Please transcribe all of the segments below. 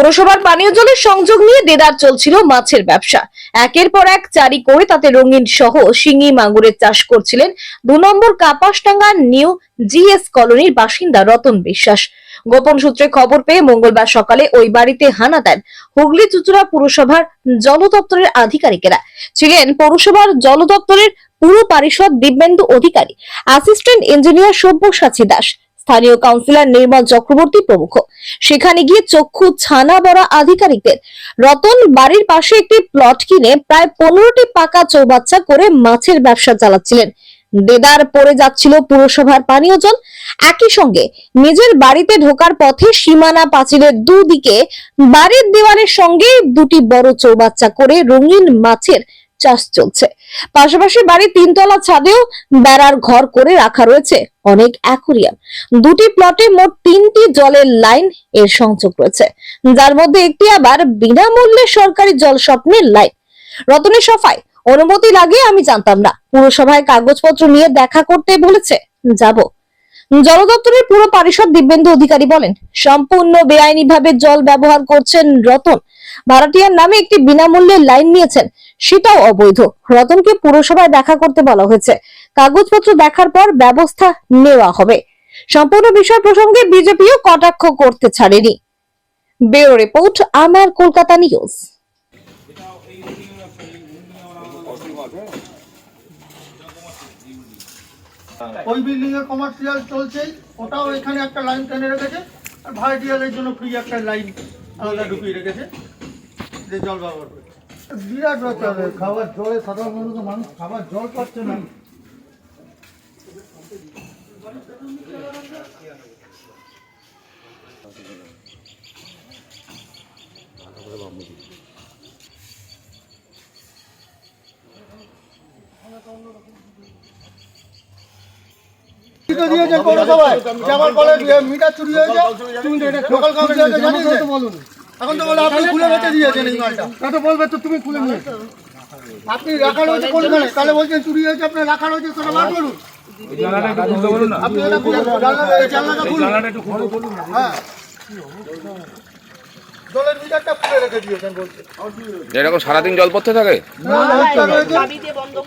পৌরসভার পানীয় জলের সংযোগ নিয়ে দেদার চলছিল মাছের ব্যবসা। একের পর এক চারি করে তাতে রঙিন সহ শিঙি মাগুরের চাষ করছিলেন দু নম্বর কাপাসটাঙ্গা নিউ জিএস কলোনির বাসিন্দা রতন বিশ্বাস। গোপন সূত্রে খবর পেয়ে মঙ্গলবার সকালে ওই বাড়িতে হানা দেন হুগলি চুচুড়া পুরসভার জল দপ্তরের আধিকারিকেরা। ছিলেন পৌরসভার জল দপ্তরের পুর পারিষদ দিব্যেন্দু অধিকারী, অ্যাসিস্ট্যান্ট ইঞ্জিনিয়ার সব্যসাচী দাস স্থানীয় কাউন্সিলর নির্মল চক্রবর্তী প্রমুখ। সেখানে গিয়ে চক্ষু ছানা বড়া আধিকারিকদের রতন বাড়ির পাশে একটি প্লট কিনে প্রায় পনেরোটি পাকা চৌবাচ্চা করে মাছের ব্যবসা চালাচ্ছিলেন। দেদার পড়ে যাচ্ছিল পুরসভার পানীয় জল। একই সঙ্গে নিজের বাড়িতে ঢোকার পথে সীমানা পাঁচিলের দুদিকে বাড়ির দেওয়ালের সঙ্গে দুটি বড় চৌবাচ্চা করে রঙিন মাছের চাষ চলছে। পাশাপাশি বাড়ির তিনতলা ছাদেও বেড়ার ঘর করে রাখা রয়েছে অনেক অ্যাকুরিয়াম। দুটি প্লটে মোট তিনটি জলের লাইন এর সংযোগ রয়েছে। যার মধ্যে একটি আবার বিনামূল্যে সরকারি জল স্বপ্নের লাইন। রতনের সফায় অনুমতি লাগে আমি জানতাম না। পুরসভায় কাগজপত্র নিয়ে দেখা করতে বলেছে, যাব। জল দপ্তরের পুরো পারিষদ দিব্যেন্দু অধিকারী বলেন, সম্পূর্ণ বেআইনি ভাবে জল ব্যবহার করছেন রতন। ভাড়াটিয়ার নামে একটি বিনামূল্যে লাইন নিয়েছেন, সেটাও অবৈধ। রতনকে পুরসভায় দেখা করতে বলা হয়েছে। কাগজপত্র দেখার পর ব্যবস্থা নেওয়া হবে। সম্পূর্ণ বিষয় প্রসঙ্গে বিজেপিও কটাক্ষ করতে ছাড়েনি। ব্যুরো রিপোর্ট, আমার কলকাতা নিউজ। ওই বিল্ডিং এ কমার্শিয়াল চলছেই ওটাও এখানে একটা লাইন টেনে রেখেছে আর ভাড়াটিয়ালের জন্য ফ্রি একটা লাইন আলাদা ঢুকিয়ে রেখেছে যে জল ব্যবহার করছে। বিরাট ব্যাপার খাবার জলে সাধারণত মানুষ খাবার জল পাচ্ছে না। লিখিত দিয়েছে পৌরসভায় যে আমার কলেজ মিটার চুরি হয়েছে লোকাল কাউন্সিলরকে জানিয়েছে। এখন তো বলে আপনি খুলে বেঁচে দিয়েছেন এই মালটা তো বলবে তো তুমি খুলে নিয়ে। আপনি রাখা রয়েছে কোনখানে তাহলে বলছেন চুরি হয়েছে আপনার রাখা রয়েছে সেটা বার করুন। আপনি এটা জানলাটা খুলুন। হ্যাঁ। জলের মিটারটা খুলে রেখে দিয়েছেন বলছে। এরকম সারাদিন জল পড়তে থাকে।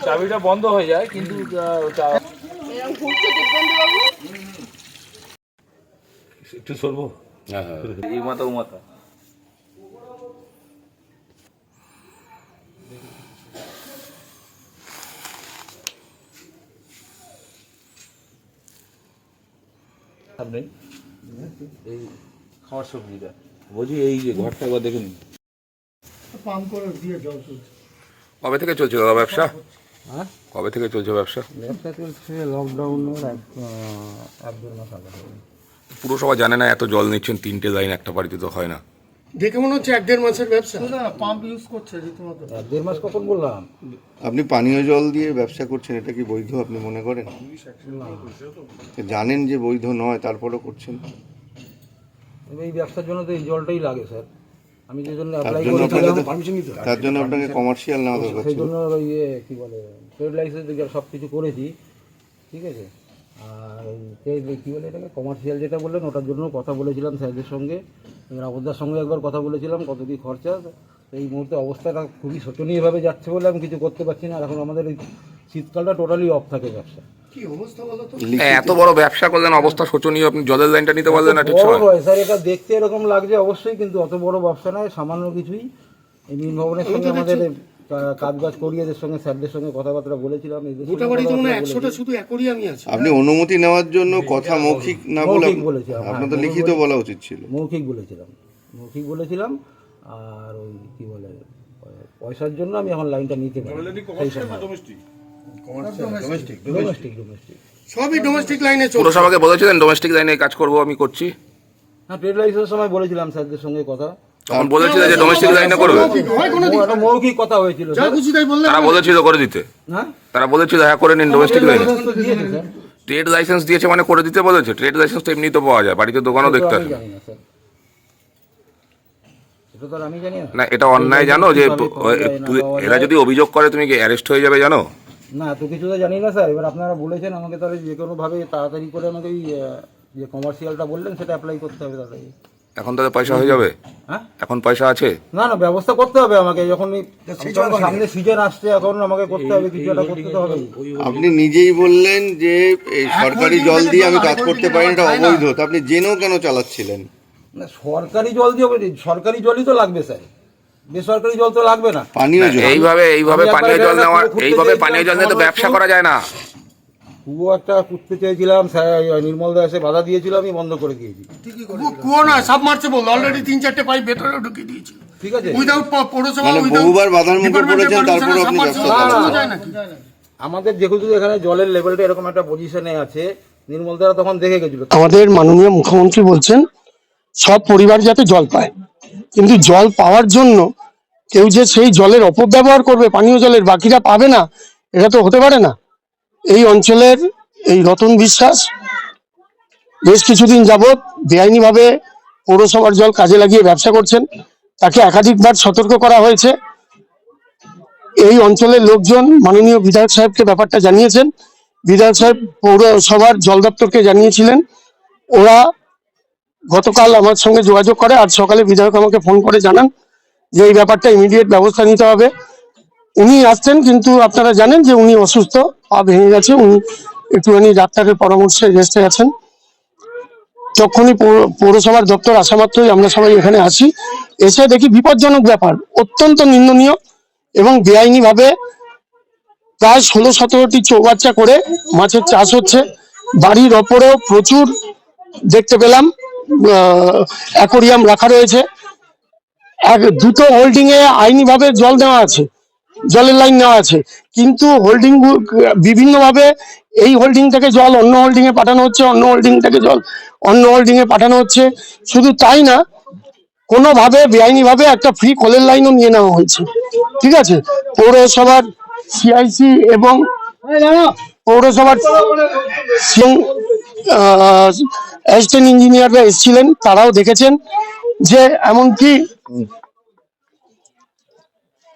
চাবিটা বন্ধ হয়ে যায় কিন্তু একটু সরবো ও খাওয়ার সবজিটা এই যে ঘরটা একবার দেখে কবে থেকে চলছে দাদা ব্যবসা? হ্যাঁ? কবে থেকে চলছে ব্যবসা? ব্যবসা চলছে লকডাউনের এক এক দেড় মাস আগে। পুরসভা জানে না এত জল নিচ্ছেন তিনটে লাইন একটা বাড়িতে তো হয় না। দেখে মনে হচ্ছে এক দেড় মাসের ব্যবসা। না পাম্প ইউজ করছে রীতিমতো। এক দেড় মাস কখন বললাম? আপনি পানীয় জল দিয়ে ব্যবসা করছেন এটা কি বৈধ আপনি মনে করেন? জানেন যে বৈধ নয় তারপরেও করছেন। এই ব্যবসার জন্য তো এই জলটাই লাগে স্যার। আমি যে জন্য তার অ্যাপ্লাই জন্য করেছিলাম আপনাকে তার জন্য আপনাকে কমার্শিয়াল নেওয়া দরকার সেই জন্য ওই কী বলে ট্রেড লাইসেন্স সব কিছু করেছি ঠিক আছে? আর কী বলে এটাকে? কমার্শিয়াল যেটা বললেন ওটার জন্য কথা বলেছিলাম স্যারদের সঙ্গে। রাবতদার সঙ্গে একবার কথা বলেছিলাম কত কী খরচা। এই মুহূর্তে অবস্থাটা খুবই শোচনীয়ভাবে যাচ্ছে বলে আমি কিছু করতে পারছি না। আর এখন আমাদের এই শীতকালটা টোটালি অফ থাকে ব্যবসা। এত বড় ব্যবসা করলেন অবস্থা শোচনীয় আপনি জলের লাইনটা নিতে পারলেন না ঠিক বড় সময়। স্যার এটা দেখতে এরকম লাগছে অবশ্যই কিন্তু অত বড় ব্যবসা নয় সামান্য কিছুই। এই মিন ভবনের সঙ্গে আমাদের কাজ বাজ করিয়ে এদের সঙ্গে স্যারদের সঙ্গে কথাবার্তা বলেছিলাম গোটা মনে একশোটা বলেছি। শুধু অ্যাকোরিয়ামই আছে। আপনি অনুমতি নেওয়ার জন্য কথা মৌখিক না বলে হ্যাঁ, আপনার তো লিখিত বলা উচিত ছিল। মৌখিক বলেছিলাম মৌখিক বলেছিলাম আর ওই কি বলে পয়সার জন্য আমি এখন লাইনটা নিতে পারি। সেই সময়। সবই ডোমেস্টিক লাইনে চলছে। পুরসভাকে বলেছিলেন ডোমেস্টিক লাইনে কাজ করব আমি করছি। হ্যাঁ ট্রেড লাইসেন্সের সময় বলেছিলাম স্যারদের সঙ্গে কথা। তখন বলেছিল যে ডোমেস্টিক লাইনে করবে। মৌখিক কথা হয়েছিল যা খুশি তাই বললে তারা বলেছিল করে দিতে। হ্যাঁ তারা বলেছিল হ্যাঁ করে নিন ডোমেস্টিক লাইনে ট্রেড লাইসেন্স দিয়েছে মানে করে দিতে বলেছে। ট্রেড লাইসেন্স তো এমনি তো পাওয়া যায় বাড়িতে দোকানও দেখতে আসে। না এটা তো আর আমি জানি না। না এটা অন্যায় জানো যে এরা যদি অভিযোগ করে তুমি কি অ্যারেস্ট হয়ে যাবে জানো? না এত কিছু তো জানি না স্যার। এবার আপনারা বলেছেন আমাকে তাহলে যে কোনোভাবে তাড়াতাড়ি করে আমাকে ওই আহ, যে কমার্শিয়ালটা বললেন সেটা অ্যাপ্লাই করতে হবে তাড়াতাড়ি। এখন তাহলে পয়সা হয়ে যাবে? হ্যাঁ? এখন পয়সা আছে? না না ব্যবস্থা করতে হবে আমাকে। যখন এই- সামনে সিজন আসছে এখন আমাকে করতে হবে কিছু একটা করতে তো হবে। আপনি নিজেই বললেন যে এই সরকারি জল দিয়ে আমি কাজ করতে পারি না, এটা অবৈধ। তা আপনি জেনেও কেন চালাচ্ছিলেন? না সরকারি জল দিয়ে সরকারি জলই তো লাগবে স্যার। বেসরকারি জল তো লাগবে না। পানীয় জল। এইভাবে এইভাবে পানীয় জল নেওয়া এইভাবে পানীয় জল নিয়ে তো ব্যবসা করা যায় না। কুয়ো একটা স্যার নির্মল দাস এসে বাধা দিয়েছিল আমি বন্ধ করে দিয়েছি। কুয়ো না সাবমার্সেবল অলরেডি তিন চারটে পাইপ ভেতরে ঢুকিয়ে দিয়েছি। ঠিক আছে। উইদাউট পৌরসভা মানে বহুবার বাধার মুখে পড়েছেন, তারপরেও আপনি? আমাদের যেহেতু এখানে জলের লেভেলটা এরকম একটা পজিশনে আছে নির্মল দারা তখন দেখে গেছিল। আমাদের মাননীয় মুখ্যমন্ত্রী বলছেন সব পরিবার যাতে জল পায়। কিন্তু জল পাওয়ার জন্য কেউ যে সেই জলের অপব্যবহার করবে, পানীয় জলের বাকিরা পাবে না, এটা তো হতে পারে না। এই অঞ্চলের এই রতন বিশ্বাস বেশ কিছুদিন যাবৎ বেআইনিভাবে পৌরসভার জল কাজে লাগিয়ে ব্যবসা করছেন। তাকে একাধিকবার সতর্ক করা হয়েছে। এই অঞ্চলের লোকজন মাননীয় বিধায়ক সাহেবকে ব্যাপারটা জানিয়েছেন। বিধায়ক সাহেব পৌরসভার জল দপ্তরকে জানিয়েছিলেন। ওরা গতকাল আমার সঙ্গে যোগাযোগ করে, আজ সকালে বিধায়ক আমাকে ফোন করে জানান যে এই ব্যাপারটা ইমিডিয়েট ব্যবস্থা নিতে হবে। উনি আসছেন, কিন্তু আপনারা জানেন যে উনি অসুস্থ, পা ভেঙে গেছে, উনি একটুখানি ডাক্তারের পরামর্শে রেস্টে আছেন। তখনই পৌরসভার দপ্তর আসা মাত্রই আমরা সবাই এখানে আসি এসে দেখি বিপজ্জনক ব্যাপার, অত্যন্ত নিন্দনীয় এবং বেআইনিভাবে প্রায় ষোলো সতেরোটি চৌবাচ্চা করে মাছের চাষ হচ্ছে। বাড়ির ওপরেও প্রচুর দেখতে পেলাম। অ্যাকোরিয়াম রাখা রয়েছে। এক দুটো হোল্ডিং এ আইনিভাবে জল দেওয়া আছে জলের লাইন নেওয়া আছে। কিন্তু হোল্ডিং বিভিন্নভাবে এই হোল্ডিং থেকে জল অন্য হোল্ডিং এ পাঠানো হচ্ছে অন্য হোল্ডিং থেকে জল অন্য হোল্ডিং এ পাঠানো হচ্ছে। শুধু তাই না কোনোভাবে বেআইনিভাবে একটা ফ্রি কলের লাইনও নিয়ে নেওয়া হয়েছে। ঠিক আছে? পৌরসভার সিআইসি এবং পৌরসভার অ্যাসিস্ট্যান্ট ইঞ্জিনিয়াররা এসেছিলেন, তারাও দেখেছেন যে এমনকি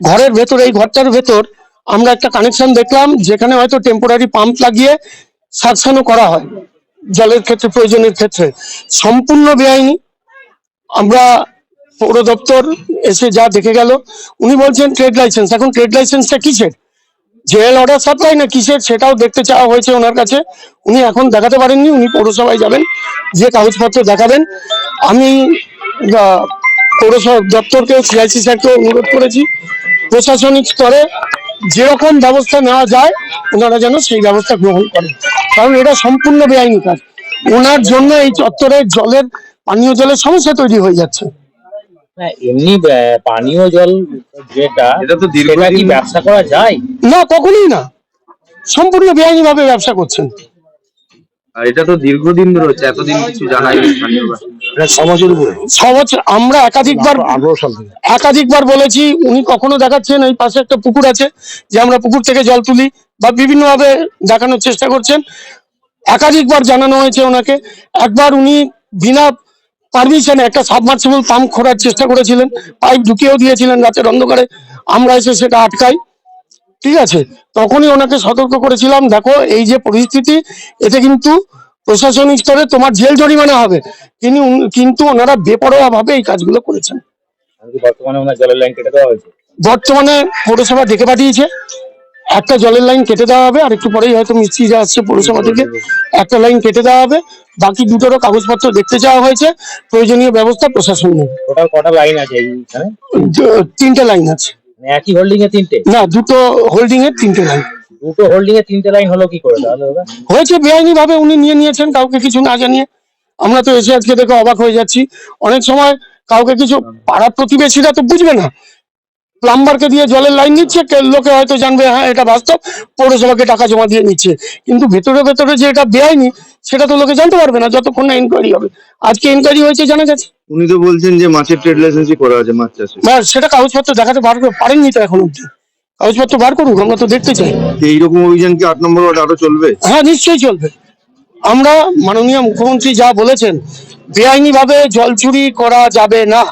ঘরের ভেতর, এই ঘরটার ভেতর আমরা একটা কানেকশন দেখলাম, যেখানে হয়তো টেম্পোরারি পাম্প লাগিয়ে সাকশনও করা হয়, জলের ক্ষেত্রে, প্রয়োজনের ক্ষেত্রে। সম্পূর্ণ বেআইনি। আমরা পৌর দপ্তর এসে যা দেখে গেল, উনি বলছেন ট্রেড লাইসেন্স এখন ট্রেড লাইসেন্সটা কিসের? জেল অর্ডার সাপ্লাই না, কিসের সেটাও দেখতে চাওয়া হয়েছে ওনার কাছে। উনি এখন দেখাতে পারেননি, উনি পৌরসভায় যাবেন যে কাগজপত্র দেখাবেন। আমি পৌরসভা দপ্তরকে, সিআইসি স্যারকে অনুরোধ করেছি, প্রশাসনিক স্তরে যেরকম ব্যবস্থা নেওয়া যায়, ওনারা যেন সেই ব্যবস্থা গ্রহণ করেন। কারণ এটা সম্পূর্ণ বেআইনি কাজ। ওনার জন্য এই চত্বরে জলের, পানীয় জলের সমস্যা তৈরি হয়ে যাচ্ছে। না এমনি পানীয় জল যেটা এটা তো কি ব্যবসা করা যায়? না কখনোই না। সম্পূর্ণ বেআইনি ভাবে ব্যবসা করছেন। আর এটা তো দীর্ঘদিন ধরে হচ্ছে এতদিন কিছু জানাই সমাজের উপরে। সমাজ আমরা একাধিকবার একাধিকবার বলেছি উনি কখনো দেখাচ্ছেন এই পাশে একটা পুকুর আছে যে আমরা পুকুর থেকে জল তুলি বা বিভিন্ন ভাবে দেখানোর চেষ্টা করছেন। একাধিকবার জানানো হয়েছে ওনাকে। একবার উনি বিনা পারমিশনে একটা সাবমার্সিবল পাম্প খোঁড়ার চেষ্টা করেছিলেন পাইপ ঢুকিয়েও দিয়েছিলেন রাতের অন্ধকারে আমরা এসে সেটা আটকাই। ঠিক আছে? তখনই ওনাকে সতর্ক করেছিলাম দেখো এই যে পরিস্থিতি এতে কিন্তু প্রশাসনিক স্তরে তোমার জেল জরিমানা হবে। তিনি কিন্তু ওনারা বেপরোয়া ভাবে এই কাজগুলো করেছেন। বর্তমানে পৌরসভা ডেকে পাঠিয়েছে। একটা জলের লাইন কেটে দেওয়া হবে আর একটু পরেই হয়তো মিস্ত্রি যা আসছে পৌরসভা থেকে একটা লাইন কেটে দেওয়া হবে। বাকি দুটোরও কাগজপত্র দেখতে চাওয়া হয়েছে। প্রয়োজনীয় ব্যবস্থা প্রশাসন নেবে। টোটাল কটা লাইন আছে এইখানে? তিনটে লাইন আছে। মানে একই হোল্ডিং এ তিনটে? না দুটো হোল্ডিং এর তিনটে লাইন। দুটো হোল্ডিং এ তিনটে লাইন হলো কি করে তাহলে হয়েছে বেআইনি ভাবে উনি নিয়ে নিয়েছেন কাউকে কিছু না জানিয়ে। আমরা তো এসে আজকে দেখে অবাক হয়ে যাচ্ছি। অনেক সময় কাউকে কিছু পাড়ার প্রতিবেশীরা তো বুঝবে না। প্লাম্বারকে দিয়ে জলের লাইন নিচ্ছে লোকে হয়তো জানবে হ্যাঁ এটা বাস্তব পৌরসভাকে টাকা জমা দিয়ে নিচ্ছে। কিন্তু ভেতরে ভেতরে যে এটা বেআইনি সেটা তো লোকে জানতে পারবে না যতক্ষণ না ইনকোয়ারি হবে। আজকে ইনকোয়ারি হয়েছে জানা গেছে? উনি তো বলছেন যে মাছের ট্রেড লাইসেন্সই করা আছে মাছ চাষে ব্যাস, সেটা কাগজপত্র দেখাতে পারবে পারেননি তো এখন অব্দি কাগজপত্র বার করুক আমরা তো দেখতে চাই। এইরকম অভিযান কি আট নম্বর ওয়ার্ড আরও চলবে? হ্যাঁ নিশ্চয়ই চলবে। আমরা মাননীয় মুখ্যমন্ত্রী যা বলেছেন বেআইনি ভাবে জল চুরি করা যাবে না।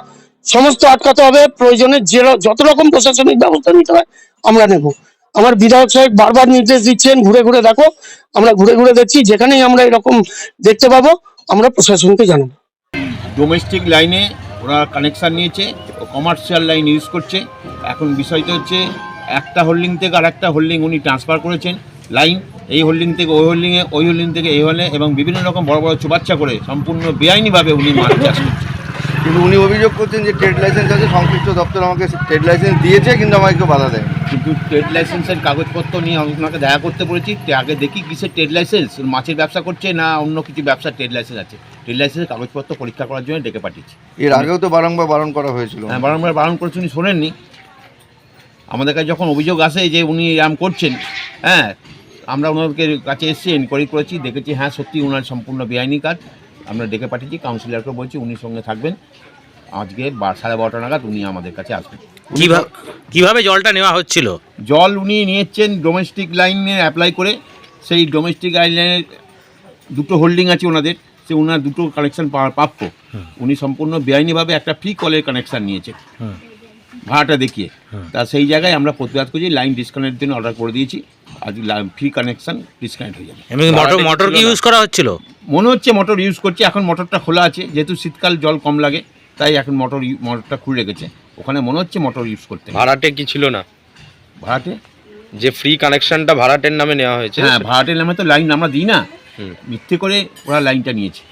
সমস্ত আটকাতে হবে, প্রয়োজনে যে যত রকম প্রশাসনিক ব্যবস্থা নিতে হয়, আমরা নেব। আমার বিধায়ক সাহেব বারবার নির্দেশ দিচ্ছেন, ঘুরে ঘুরে দেখো, আমরা ঘুরে ঘুরে দেখছি, যেখানেই আমরা এরকম দেখতে পাবো, আমরা প্রশাসনকে জানাব। ডোমেস্টিক লাইনে ওরা কানেকশান নিয়েছে কমার্শিয়াল লাইন ইউজ করছে। এখন বিষয়টা হচ্ছে, একটা হোল্ডিং থেকে আর একটা হোল্ডিং উনি ট্রান্সফার করেছেন লাইন এই হোল্ডিং থেকে ওই হোল্ডিংয়ে ওই হোল্ডিং থেকে এই হলে, এবং বিভিন্ন রকম বড় বড় চুবাচ্চা করে, সম্পূর্ণ বেআইনিভাবে উনি মাছ চাষ করছেন। কিন্তু উনি অভিযোগ করছেন যে ট্রেড লাইসেন্স আছে সংশ্লিষ্ট দপ্তর আমাকে ট্রেড লাইসেন্স দিয়েছে কিন্তু আমাকে কেউ বাধা দেয় কিন্তু ট্রেড লাইসেন্সের কাগজপত্র নিয়ে আমি ওনাকে দেখা করতে বলেছি আগে দেখি কিসের ট্রেড লাইসেন্স মাছের ব্যবসা করছে না অন্য কিছু ব্যবসার ট্রেড লাইসেন্স আছে। ট্রেড লাইসেন্সের কাগজপত্র পরীক্ষা করার জন্য ডেকে পাঠিয়েছি। এর আগেও তো বারংবার বারণ করা হয়েছিল। হ্যাঁ বারংবার বারণ করেছে উনি শোনেননি। আমাদের কাছে যখন অভিযোগ আসে যে উনি এরম করছেন হ্যাঁ আমরা ওনাদেরকে কাছে এসেছি এনকোয়ারি করেছি দেখেছি হ্যাঁ সত্যি ওনার সম্পূর্ণ বেআইনি কাজ। আমরা ডেকে পাঠিয়েছি কাউন্সিলরকে বলছি উনি সঙ্গে থাকবেন। আজকে বা- সাড়ে বারোটা নাগাদ উনি আমাদের কাছে আসবেন। কীভাবে কীভাবে জলটা নেওয়া হচ্ছিল? জল উনি নিয়েছেন ডোমেস্টিক লাইনে অ্যাপ্লাই করে। সেই ডোমেস্টিক লাইনের দুটো হোল্ডিং আছে ওনাদের সে ওনার দুটো কানেকশন প্রাপ্য। উনি সম্পূর্ণ বেআইনিভাবে একটা ফ্রি কলের কানেকশন নিয়েছে। ভাড়াটা দেখিয়ে। তা সেই জায়গায় আমরা প্রতিবাদ করছি লাইন ডিসকানেক্টের জন্য অর্ডার করে দিয়েছি। আজ ফ্রি কানেকশন ডিসকানেক্ট হয়ে যাবে। মোটর মোটর কি ইউজ করা হচ্ছিল? মনে হচ্ছে মোটর ইউজ করছে এখন মোটরটা খোলা আছে যেহেতু শীতকাল জল কম লাগে তাই এখন মোটর মোটরটা খুলে রেখেছে। ওখানে মনে হচ্ছে মোটর ইউজ করতে ভাড়াটে কি ছিল না? ভাড়াটে? যে ফ্রি কানেকশনটা ভাড়াটের নামে নেওয়া হয়েছে। হ্যাঁ ভাড়াটের নামে তো লাইন আমরা দিই না। মিথ্যে করে ওরা লাইনটা নিয়েছে।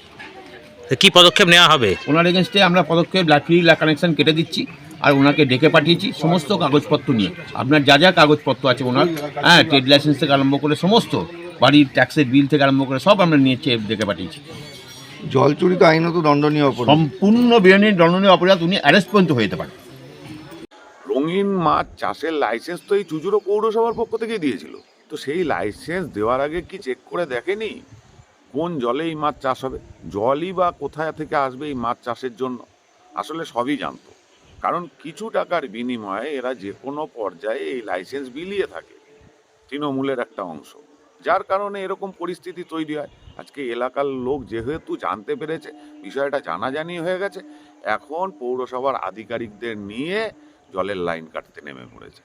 তো কি পদক্ষেপ নেওয়া হবে? ওনার এগেনস্টে আমরা পদক্ষেপ ফ্রি কানেকশন কেটে দিচ্ছি। আর ওনাকে ডেকে পাঠিয়েছি সমস্ত কাগজপত্র নিয়ে। আপনার যা যা কাগজপত্র আছে ওনার হ্যাঁ ট্রেড লাইসেন্স থেকে আরম্ভ করে সমস্ত বাড়ির ট্যাক্সের বিল থেকে আরম্ভ করে সব আমরা নিয়েছি ডেকে পাঠিয়েছি। জল চুরি তো আইনত দণ্ডনীয় অপরাধ। সম্পূর্ণ বিরিয়ানির দণ্ডনীয় অপরাধ উনি অ্যারেস্ট পর্যন্ত হয়ে যেতে পারেন রঙিন মাছ চাষের লাইসেন্স তো এই চুজুরো পৌরসভার পক্ষ থেকে দিয়েছিল। তো সেই লাইসেন্স দেওয়ার আগে কি চেক করে দেখেনি? কোন জলে এই মাছ চাষ হবে? জলই বা কোথায় থেকে আসবে এই মাছ চাষের জন্য? আসলে সবই জানতো। কারণ কিছু টাকার বিনিময়ে এরা যে কোনো পর্যায়ে এই লাইসেন্স বিলিয়ে থাকে, তৃণমূলের একটা অংশ। যার কারণে এরকম পরিস্থিতি তৈরি হয়। আজকে এলাকার লোক যেহেতু জানতে পেরেছে, বিষয়টা জানাজানি হয়ে গেছে, এখন পৌরসভার আধিকারিকদের নিয়ে জলের লাইন কাটতে নেমে পড়েছে।